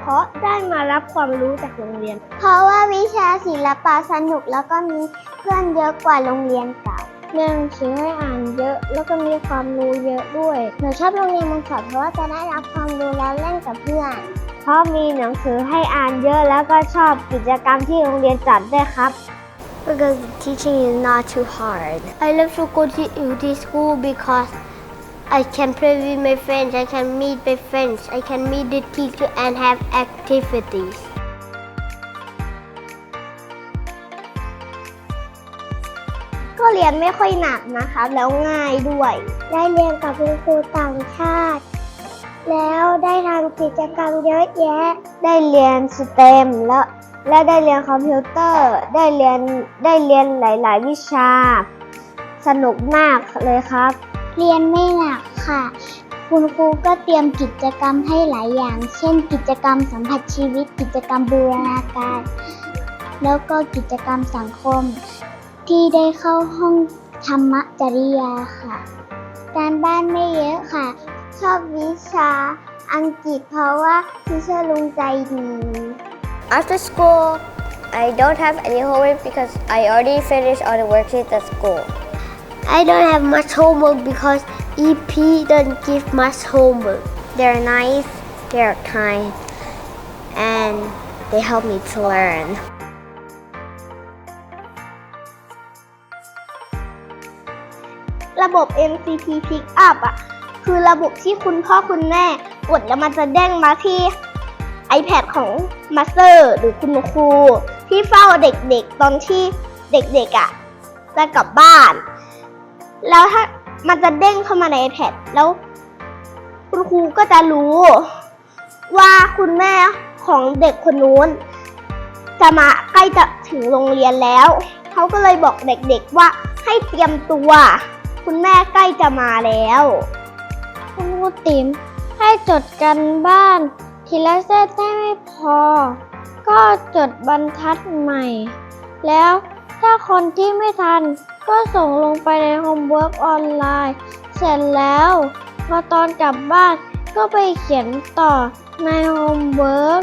เพราะได้มารับความรู้จากโรงเรียน เพราะว่าวิชาศิลปะสนุกแล้วก็มีเพื่อนเยอะกว่าโรงเรียนเก่าเรียนหนังสือให้อ่านเยอะแล้วก็มีความรู้เยอะด้วยหนูชอบโรงเรียนมังสอนเพราะว่าจะได้รับความรู้แล้วเล่นกับเพื่อน เพราะมีหนังสือให้อ่านเยอะแล้วก็ชอบกิจกรรมที่โรงเรียนจัดด้วยครับ Because teaching is not too hard. I love to go to UT school because I can play with my friends, I can meet my friends, I can meet the teacher and have activities. ก็เรียนไม่ค่อยหนักนะคะแล้วง่ายด้วย ได้เรียนกับคุณครูต่างชาติ แล้วได้ทำกิจกรรมเยอะแยะ ได้เรียนสเต็มแล้วและได้เรียนคอมพิวเตอร์ ได้เรียนได้เรียนหลาย ๆ วิชา สนุกมากเลยครับ เรียนไม่หนักค่ะ คุณครูก็เตรียมกิจกรรมให้หลายอย่าง เช่น กิจกรรมสัมผัสชีวิต กิจกรรมบูรณาการ แล้วก็กิจกรรมสังคม ที่ได้เข้าห้องธรรมจริยาค่ะ การบ้านไม่เยอะค่ะ ชอบวิชาอังกฤษเพราะว่าทิเชอร์ลุงใจดี After school, I don't have any homework because I already finished all the worksheets at school. I don't have much homework because EP doesn't give much homework. They're nice, they're kind, and they help me to learn. ระบบ MCP Pick Up อะ คือระบบที่คุณพ่อคุณแม่กดแล้วมันจะเด้งมาที่ iPad ของ Master หรือคุณครู ที่เฝ้าเด็กๆ ตอนที่เด็กๆอะจะกลับบ้าน แล้วถ้ามันจะเด้งเข้ามาใน iPad แล้ว คุณครูก็จะรู้ ว่าคุณแม่ของเด็กคนนู้น จะมาใกล้จะถึงโรงเรียนแล้ว เขาก็เลยบอกเด็กๆว่าให้เตรียมตัว คุณแม่ใกล้จะมาแล้ว คุณครูติ๋มให้จดกันบ้านทีละเส้นได้ไม่พอ ก็จดบรรทัดใหม่ แล้วถ้าคนที่ไม่ทัน ก็ส่งลงไปในโฮมเวิร์กออนไลน์ เสร็จแล้ว พอตอนกลับบ้านก็ไปเขียนต่อในโฮมเวิร์ก